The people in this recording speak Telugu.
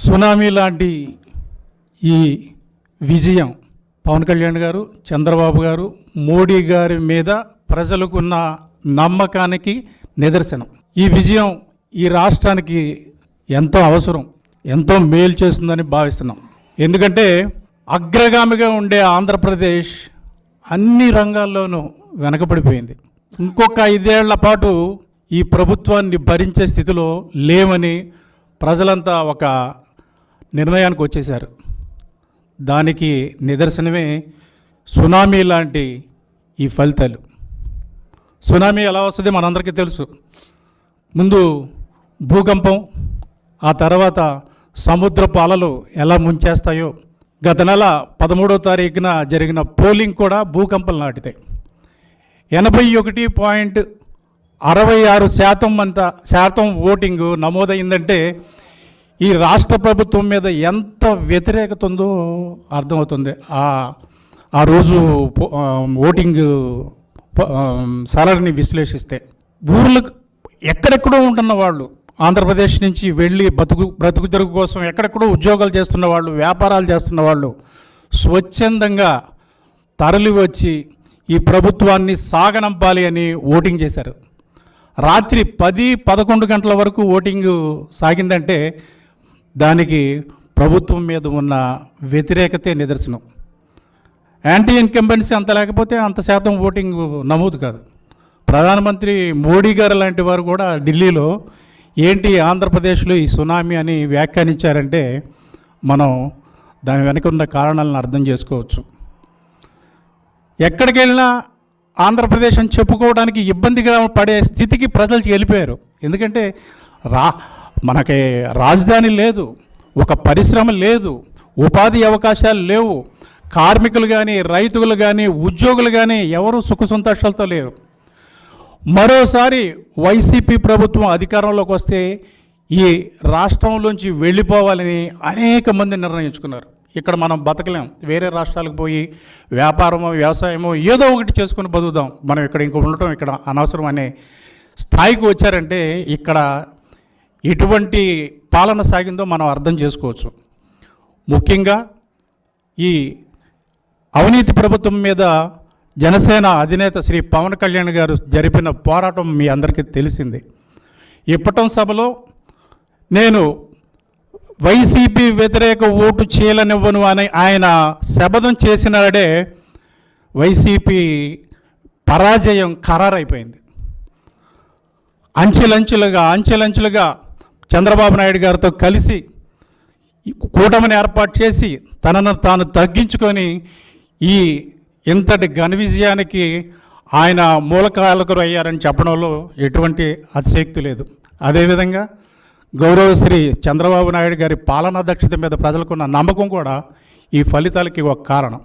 సునామీ లాంటి ఈ విజయం పవన్ కళ్యాణ్ గారు చంద్రబాబు గారు మోడీ గారి మీద ప్రజలకున్న నమ్మకానికి నిదర్శనం. ఈ విజయం ఈ రాష్ట్రానికి ఎంతో అవసరం ఎంతో మేలు చేస్తుందని భావిస్తున్నాం. ఎందుకంటే అగ్రగామిగా ఉండే ఆంధ్రప్రదేశ్ అన్ని రంగాల్లోనూ వెనకబడిపోయింది. ఇంకొక ఐదేళ్ళ పాటు ఈ ప్రభుత్వాన్ని భరించే స్థితిలో లేవని ప్రజలంతా ఒక నిర్ణయానికి వచ్చేశారు. దానికి నిదర్శనమే సునామీ లాంటి ఈ ఫలితాలు. సునామీ ఎలా వస్తుంది మనందరికీ తెలుసు. ముందు భూకంపం ఆ తర్వాత సముద్రపు అలలు ఎలా ముంచేస్తాయో గత నెల పదమూడో తారీఖున జరిగిన పోలింగ్ కూడా భూకంపం నాటితే ఎనభై ఒకటి పాయింట్ అరవై ఆరు శాతం అంత శాతం ఓటింగు నమోదైందంటే ఈ రాష్ట్ర ప్రభుత్వం మీద ఎంత వ్యతిరేకత ఉందో అర్థమవుతుంది. ఆ ఆ రోజు ఓటింగ్ సరళిని విశ్లేషిస్తే ఊర్లకు ఎక్కడెక్కడో ఉంటున్న వాళ్ళు ఆంధ్రప్రదేశ్ నుంచి వెళ్ళి బతుకు బ్రతుకు తెరుగు కోసం ఎక్కడెక్కడో ఉద్యోగాలు చేస్తున్న వాళ్ళు వ్యాపారాలు చేస్తున్న వాళ్ళు స్వచ్ఛందంగా తరలి వచ్చి ఈ ప్రభుత్వాన్ని సాగనంపాలి అని ఓటింగ్ చేశారు. రాత్రి పది పదకొండు గంటల వరకు ఓటింగ్ సాగిందంటే దానికి ప్రభుత్వం మీద ఉన్న వ్యతిరేకతే నిదర్శనం. యాంటీ ఇన్కంబెన్సీ అంత లేకపోతే అంత శాతం ఓటింగ్ నమోదు కాదు. ప్రధానమంత్రి మోడీ గారు లాంటి వారు కూడా ఢిల్లీలో ఏంటి ఆంధ్రప్రదేశ్లో ఈ సునామీ అని వ్యాఖ్యానించారంటే మనం దాని వెనక ఉన్న కారణాలను అర్థం చేసుకోవచ్చు. ఎక్కడికి వెళ్ళినా ఆంధ్రప్రదేశ్ అని చెప్పుకోవడానికి ఇబ్బందిగా పడే స్థితికి ప్రజలు వెళ్ళిపోయారు. ఎందుకంటే రా మనకి రాజధాని లేదు ఒక పరిశ్రమ లేదు ఉపాధి అవకాశాలు లేవు. కార్మికులు కానీ రైతులు కానీ ఉద్యోగులు కానీ ఎవరు సుఖ సంతోషాలతో లేరు. మరోసారి వైసీపీ ప్రభుత్వం అధికారంలోకి వస్తే ఈ రాష్ట్రంలోంచి వెళ్ళిపోవాలని అనేక మంది నిర్ణయించుకున్నారు. ఇక్కడ మనం బతకలేం. వేరే రాష్ట్రాలకు పోయి వ్యాపారమో వ్యవసాయమో ఏదో ఒకటి చేసుకుని బతుకుదాం. మనం ఇక్కడ ఇంక ఉండటం ఇక్కడ అనవసరం అనే స్థాయికి వచ్చారంటే ఇక్కడ ఎటువంటి పాలన సాగిందో మనం అర్థం చేసుకోవచ్చు. ముఖ్యంగా ఈ అవినీతి ప్రభుత్వం మీద జనసేన అధినేత శ్రీ పవన్ కళ్యాణ్ గారు జరిపిన పోరాటం మీ అందరికీ తెలిసింది. ఇప్పటం సభలో నేను వైసీపీ వ్యతిరేక ఓటు చేయలనివ్వను అని ఆయన శపథం చేసినాడే వైసీపీ పరాజయం ఖరారైపోయింది. అంచెలంచెలుగా అంచెలంచెలుగా చంద్రబాబు నాయుడు గారితో కలిసి కూటమిని ఏర్పాటు చేసి తనను తాను తగ్గించుకొని ఈ ఇంతటి ఘన విజయానికి ఆయన మూలకాలకులు అయ్యారని చెప్పడంలో ఎటువంటి అతిశక్తి లేదు. అదేవిధంగా గౌరవశ్రీ చంద్రబాబు నాయుడు గారి పాలనా దక్షత మీద ప్రజలకున్న నమ్మకం కూడా ఈ ఫలితాలకి ఒక కారణం.